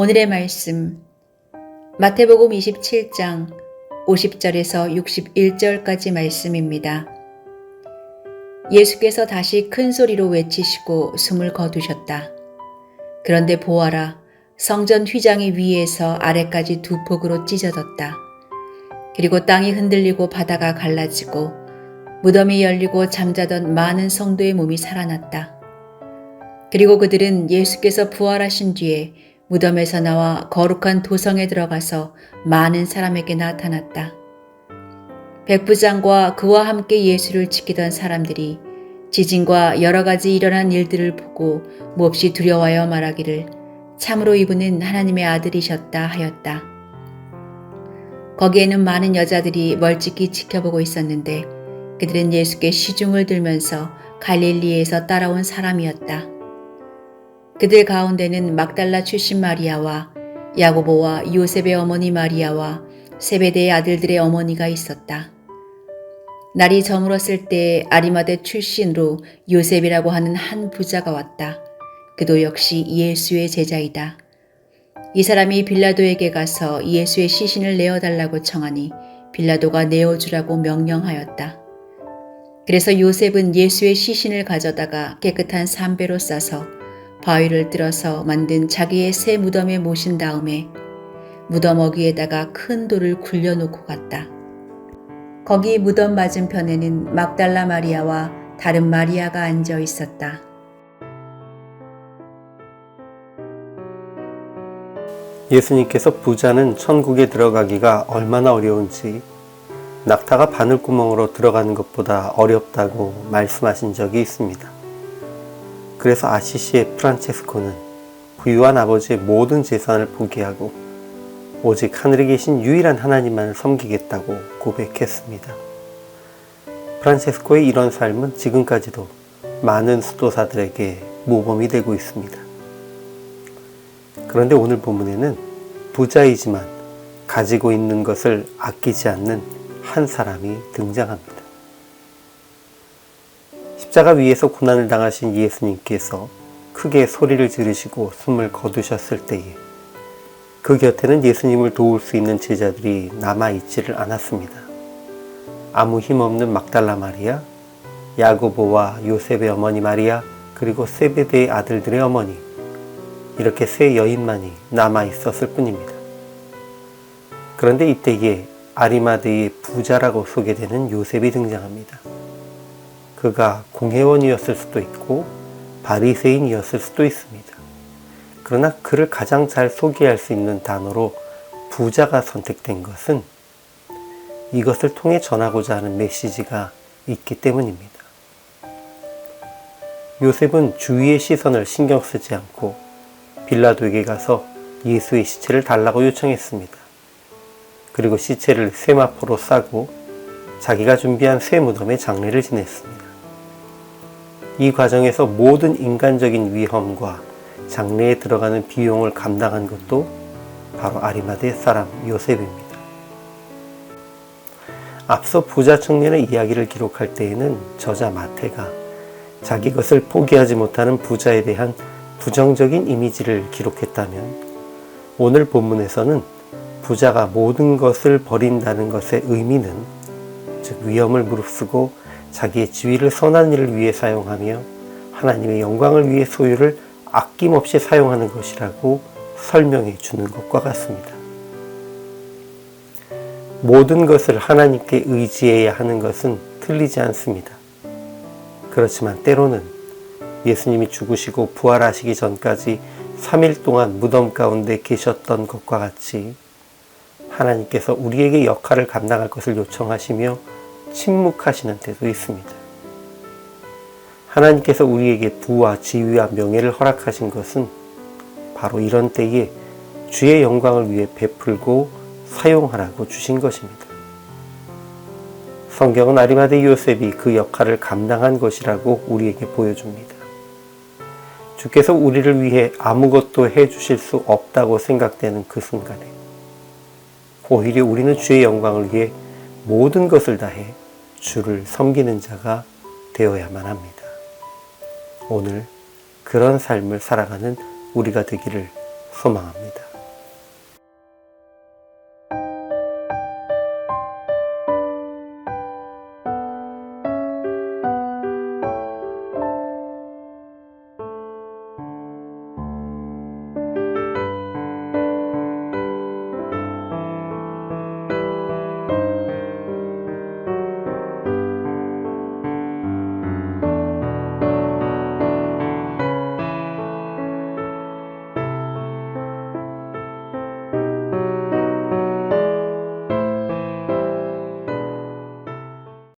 오늘의 말씀 마태복음 27장 50절에서 61절까지 말씀입니다. 예수께서 다시 큰 소리로 외치시고 숨을 거두셨다. 그런데 보아라 성전 휘장이 위에서 아래까지 두 폭으로 찢어졌다. 그리고 땅이 흔들리고 바다가 갈라지고 무덤이 열리고 잠자던 많은 성도의 몸이 살아났다. 그리고 그들은 예수께서 부활하신 뒤에 무덤에서 나와 거룩한 도성에 들어가서 많은 사람에게 나타났다. 백부장과 그와 함께 예수를 지키던 사람들이 지진과 여러 가지 일어난 일들을 보고 몹시 두려워하여 말하기를 참으로 이분은 하나님의 아들이셨다 하였다. 거기에는 많은 여자들이 멀찍이 지켜보고 있었는데 그들은 예수께 시중을 들면서 갈릴리에서 따라온 사람이었다. 그들 가운데는 막달라 출신 마리아와 야고보와 요셉의 어머니 마리아와 세베대의 아들들의 어머니가 있었다. 날이 저물었을 때 아리마대 출신으로 요셉이라고 하는 한 부자가 왔다. 그도 역시 예수의 제자이다. 이 사람이 빌라도에게 가서 예수의 시신을 내어달라고 청하니 빌라도가 내어주라고 명령하였다. 그래서 요셉은 예수의 시신을 가져다가 깨끗한 삼배로 싸서 바위를 뜰어서 만든 자기의 새 무덤에 모신 다음에 무덤 어귀에다가 큰 돌을 굴려놓고 갔다. 거기 무덤 맞은편에는 막달라 마리아와 다른 마리아가 앉아 있었다. 예수님께서 부자는 천국에 들어가기가 얼마나 어려운지 낙타가 바늘구멍으로 들어가는 것보다 어렵다고 말씀하신 적이 있습니다. 그래서 아시시의 프란체스코는 부유한 아버지의 모든 재산을 포기하고 오직 하늘에 계신 유일한 하나님만을 섬기겠다고 고백했습니다. 프란체스코의 이런 삶은 지금까지도 많은 수도사들에게 모범이 되고 있습니다. 그런데 오늘 본문에는 부자이지만 가지고 있는 것을 아끼지 않는 한 사람이 등장합니다. 십자가 위에서 고난을 당하신 예수님께서 크게 소리를 지르시고 숨을 거두셨을 때에 그 곁에는 예수님을 도울 수 있는 제자들이 남아있지를 않았습니다. 아무 힘없는 막달라 마리아, 야고보와 요셉의 어머니 마리아, 그리고 세베대의 아들들의 어머니, 이렇게 세 여인만이 남아 있었을 뿐입니다. 그런데 이때에 아리마드의 부자라고 소개되는 요셉이 등장합니다. 그가 공회원이었을 수도 있고 바리새인이었을 수도 있습니다. 그러나 그를 가장 잘 소개할 수 있는 단어로 부자가 선택된 것은 이것을 통해 전하고자 하는 메시지가 있기 때문입니다. 요셉은 주위의 시선을 신경 쓰지 않고 빌라도에게 가서 예수의 시체를 달라고 요청했습니다. 그리고 시체를 쇠마포로 싸고 자기가 준비한 쇠 무덤에 장례를 지냈습니다. 이 과정에서 모든 인간적인 위험과 장례에 들어가는 비용을 감당한 것도 바로 아리마대 사람 요셉입니다. 앞서 부자 청년의 이야기를 기록할 때에는 저자 마태가 자기 것을 포기하지 못하는 부자에 대한 부정적인 이미지를 기록했다면 오늘 본문에서는 부자가 모든 것을 버린다는 것의 의미는 즉 위험을 무릅쓰고 자기의 지위를 선한 일을 위해 사용하며 하나님의 영광을 위해 소유를 아낌없이 사용하는 것이라고 설명해 주는 것과 같습니다. 모든 것을 하나님께 의지해야 하는 것은 틀리지 않습니다. 그렇지만 때로는 예수님이 죽으시고 부활하시기 전까지 3일 동안 무덤 가운데 계셨던 것과 같이 하나님께서 우리에게 역할을 감당할 것을 요청하시며 침묵하시는 때도 있습니다. 하나님께서 우리에게 부와 지위와 명예를 허락하신 것은 바로 이런 때에 주의 영광을 위해 베풀고 사용하라고 주신 것입니다. 성경은 아리마대 요셉이 그 역할을 감당한 것이라고 우리에게 보여줍니다. 주께서 우리를 위해 아무것도 해 주실 수 없다고 생각되는 그 순간에 오히려 우리는 주의 영광을 위해 모든 것을 다해 주를 섬기는 자가 되어야만 합니다. 오늘 그런 삶을 살아가는 우리가 되기를 소망합니다.